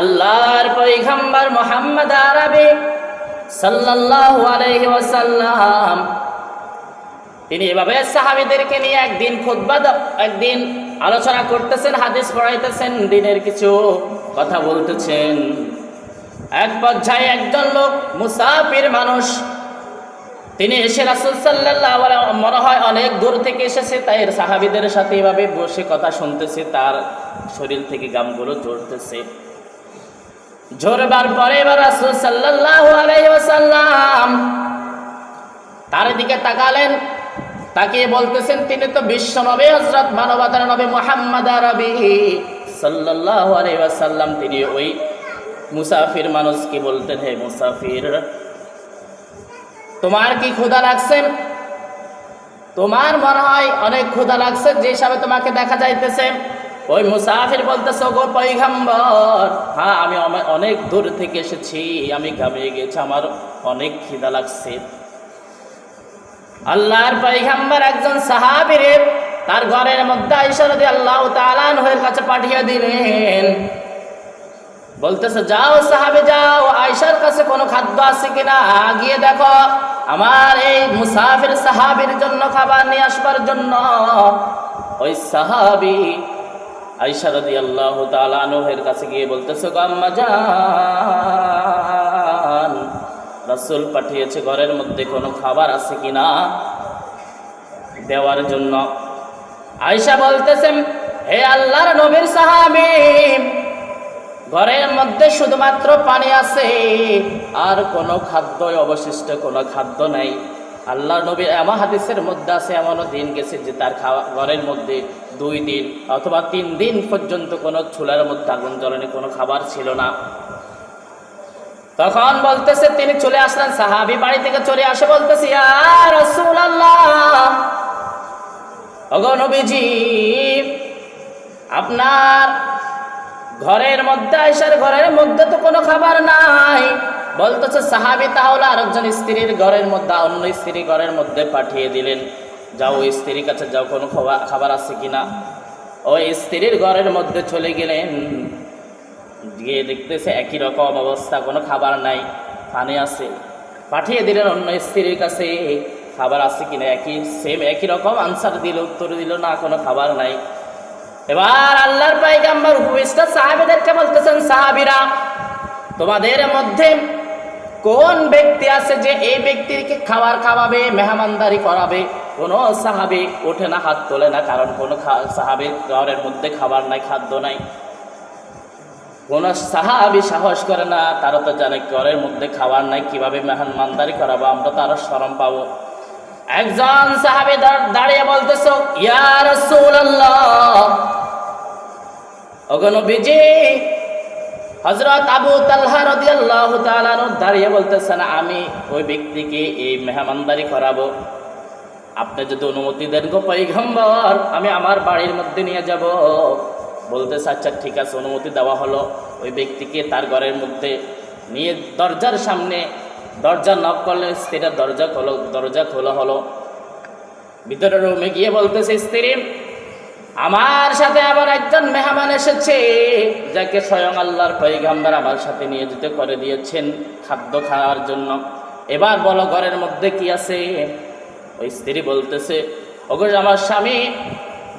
আল্লাহর পৈগম্বর মোহাম্মদ আরবি সাল্লাল্লাহু আলাইহি ওয়াসাল্লাম। তিনি এভাবে সাহাবিদেরকে নিয়ে একদিন খুতবা একদিন আলোচনা করতেছেন, হাদিস পড়াইতেছেন, দিনের কিছু কথা বলতেছেন। এক পর্যায়ে একজন লোক মুসাফির মানুষ, তিনি এসে রাসুল সাল্লাহ মনে হয় অনেক দূর থেকে এসেছে, তাই সাহাবিদের সাথে এভাবে বসে কথা শুনতেছে, তার শরীর থেকে গামগুলো ঝরতেছে ঝরবার পরে এবার রাসুল সাল্লাহ আলাইসাল্লাম তার দিকে তাকালেন, তাকিয়ে বলতেছেন, তিনি তো বিশ্ব নবী হজরত মানবতার নবী মোহাম্মদ রবি। সাল্লাহ আলাইসাল্লাম তিনি ওই মুসাফির মানুষকে বলতেন, হে মুসাফির? তোমার কি ক্ষুধা লাগছে? তোমার মনে হয় অনেক ক্ষুধা লাগছে, যে হিসাবে তোমাকে দেখা যাইতেছে। ওই মুসাফির বলতেছে গো পৈগম্বর হ্যাঁ আমি অনেক দূর থেকে এসেছি, আমি ঘামিয়ে গেছি, আমার অনেক খিদা লাগছে। আল্লাহর পৈগম্বর একজন সাহাবিরের তার ঘরের মধ্যে আইসারদি আল্লাহ তালান হয়ে কাছে পাঠিয়ে দিলেন। বলতেছে, যাও সাহাবে, যাও আয়সার কাছে কোনো খাদ্য আছে কিনা? গিয়ে দেখো, আমার এই মুসাফির সাহাবির জন্য খাবার নিয়ে আসবার জন্য। ওই সাহাবি আয়সা রদি আল্লাহ তালানহের কাছে গিয়ে বলতেছে রাসুল পাঠিয়েছে ঘরের মধ্যে কোনো খাবার আছে কিনা দেওয়ার জন্য? আয়সা বলতেছেন হে আল্লাহর নবীর সাহাবি, ঘরের মধ্যে শুধুমাত্র পানি আছে আর কোনো খাদ্যই অবশিষ্ট কোনো খাদ্য নাই। আল্লাহ নবী এমন হাদিসের মধ্যে আছে, এমনও দিন গেছে যে তার খাওয়া ঘরের মধ্যে দুই দিন অথবা তিন দিন পর্যন্ত কোনো চুলার মধ্যে আগুন জ্বলনে, কোনো খাবার ছিল না। তখন বলতেছে, তিনি চলে আসলেন, সাহাবি বাড়ি থেকে চলে আসে, বলতেছি নবীজি, আপনার ঘরের মধ্যে আইসার ঘরের মধ্যে তো কোনো খাবার নাই। বলতেছে, সাহাবি, তাহলে আরেকজন স্ত্রীর ঘরের মধ্যে, অন্য স্ত্রী ঘরের মধ্যে পাঠিয়ে দিলেন। যাও, ওই স্ত্রীর কাছে যাও, কোনো খাবার আছে কিনা? ওই স্ত্রীর ঘরের মধ্যে চলে গেলেন। গিয়ে দেখতেছে, একই রকম অবস্থা, কোনো খাবার নাই, পানি আছে। পাঠিয়ে দিলেন অন্য স্ত্রীর কাছে খাবার আছে কিনা? একই সেম একই রকম আনসার দিল, উত্তর দিল, না, কোনো খাবার নাই। এবার আল্লাহর পাইগাম্বার হুইসটা সাহাবিদেরকে বলতেছেন, সাহাবিরা, তোমাদের মধ্যে কোন ব্যক্তি আছে যে এই ব্যক্তিকে খাবার খাওয়াবে, মেহমানদারি করাবে? কোনো সাহাবি ওঠে না, হাত তোলে না, কারণ কোনো সাহাবির ঘরের মধ্যে খাবার নাই, খাদ্য নাই। কোন সাহাবি সাহস করে না, তারা তো জানে ঘরের মধ্যে খাবার নাই, কীভাবে মেহমানদারি করাবো, আমরা তো আরও সরম পাবো। একজন সাহাবি দাঁড়- দাঁড়িয়ে বলতেছ, ইয়া রাসূলুল্লাহ! ওগো নবীজি হযরত আবু তালহা রাদিয়াল্লাহু তাআলা আনহু দাঁড়িয়ে বলতেছেন, আমি ওই ব্যক্তিকে এই মেহমানদারি করাবো। আপনি যদি অনুমতি দেন গো পৈগম্বর আমি আমার বাড়ির মধ্যে নিয়ে যাব। বলতেছে আচ্ছা ঠিক আছে, অনুমতি দেওয়া হলো। ওই ব্যক্তিকে তার ঘরের মধ্যে নিয়ে দরজার সামনে দরজা নক করলে স্ত্রীরা দরজা খোলো, দরজা খোলা হলো ভিতরে রুমে গিয়ে বলতেছে, স্ত্রী আমার সাথে আবার একজন মেহমান এসেছে, যাকে স্বয়ং আল্লাহর পৈগাম্বার আমার সাথে নিয়ে যেতে করে দিয়েছেন খাদ্য খাওয়ার জন্য। এবার বলো, ঘরের মধ্যে কি আছে? ওই স্ত্রী বলতেছে, ওগো আমার স্বামী,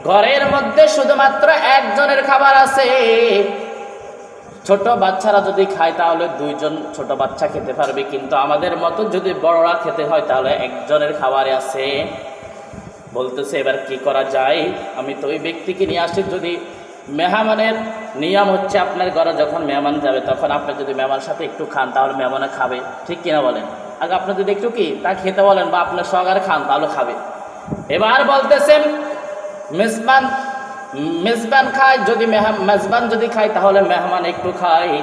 ঘরের মধ্যে শুধুমাত্র একজনের খাবার আছে। ছোট বাচ্চারা যদি খায়, তাহলে দুইজন ছোট বাচ্চা খেতে পারবে। কিন্তু আমাদের মতো যদি বড়রা খেতে হয়, তাহলে একজনের খাবারে আছে। বলতেছে, এবার কি করা যায়? আমি তো ওই ব্যক্তিকে নিয়ে আসি যদি মেহমানের নিয়ম হচ্ছে আপনার ঘরে যখন মেহমান যাবে, তখন আপনি যদি মেহমানের সাথে একটু খান, তাহলে মেহমানে খাবে। ঠিক কিনা বলেন? আগে আপনি যদি একটু কি, তা খেতে বলেন বা আপনার সহকারে খান, তাহলে খাবে। এবার বলতেছেন, মেজবান মেজবান খায়, যদি মেজবান যদি খায়, তাহলে মেহমান একটু খায়।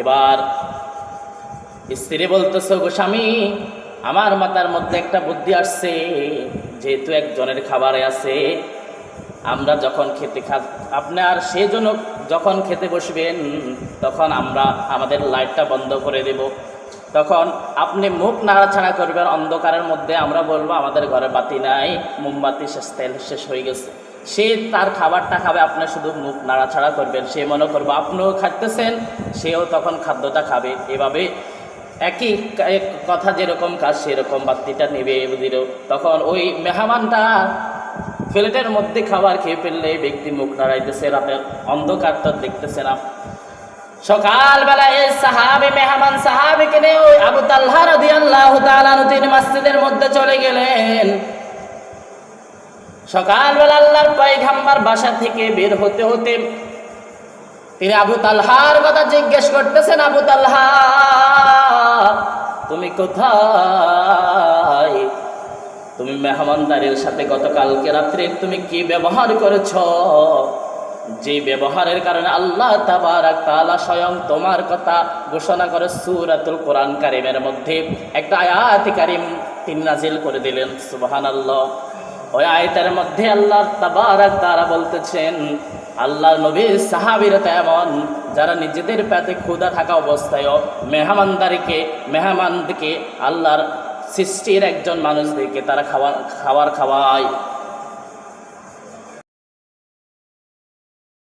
এবার স্ত্রী বলতেছে গো স্বামী আমার মাথার মধ্যে একটা বুদ্ধি আসছে, যেহেতু একজনের খাবারে আছে, আমরা যখন খেতে খা আপনার সেই জন্য যখন খেতে বসবেন, তখন আমরা আমাদের লাইটটা বন্ধ করে দেব। তখন আপনি মুখ নাড়াছাড়া করবেন, অন্ধকারের মধ্যে আমরা বলব, আমাদের ঘরে বাতি নাই, মোমবাতি শেষ, তেল শেষ হয়ে গেছে। সে তার খাবারটা খাবে, আপনি শুধু মুখ নাড়াছাড়া করবেন। সে মনে করব, আপনিও খাইতেছেন, সেও তখন খাদ্যটা খাবে। এভাবে একই এক কথা যেরকম কাজ সেরকম বাত্তিটা নেবে দিল তখন ওই মেহমানটা প্লেটের মধ্যে খাবার খেয়ে ফেললে ব্যক্তি মুখ নাড়াইতেছে, রাতের অন্ধকারটা দেখতেছে না। সকালবেলা এই সাহাবি মেহমান ওই মধ্যে চলে গেলেন। সকালবেলা আল্লাহর বাসা থেকে বের হতে হতে তিনি আবু তালহার কথা জিজ্ঞেস করতেছেন, আবু তালহা, তুমি কোথায়? তুমি মেহমানদারের সাথে গতকালকে রাত্রে তুমি কি ব্যবহার করেছ? যে ব্যবহারের কারণে আল্লাহ তাবারাক স্বয়ং তোমার কথা ঘোষণা করে সূরাতুল কোরআন কারিমের মধ্যে একটা আয়াত কারিম তিনি নাজিল করে দিলেন। সুবহানাল্লাহ। ওই আয়তার মধ্যে আল্লাহ তাবারাক তারা বলতেছেন আল্লাহ নবীর সাহাবিরা তেমন যারা নিজেদের পেতে ক্ষুদা থাকা অবস্থায়ও মেহমানদারিকে, মেহমানদেরকে আল্লাহর সৃষ্টির একজন মানুষদেরকে তারা খাওয়া, খাবার খাওয়ায়।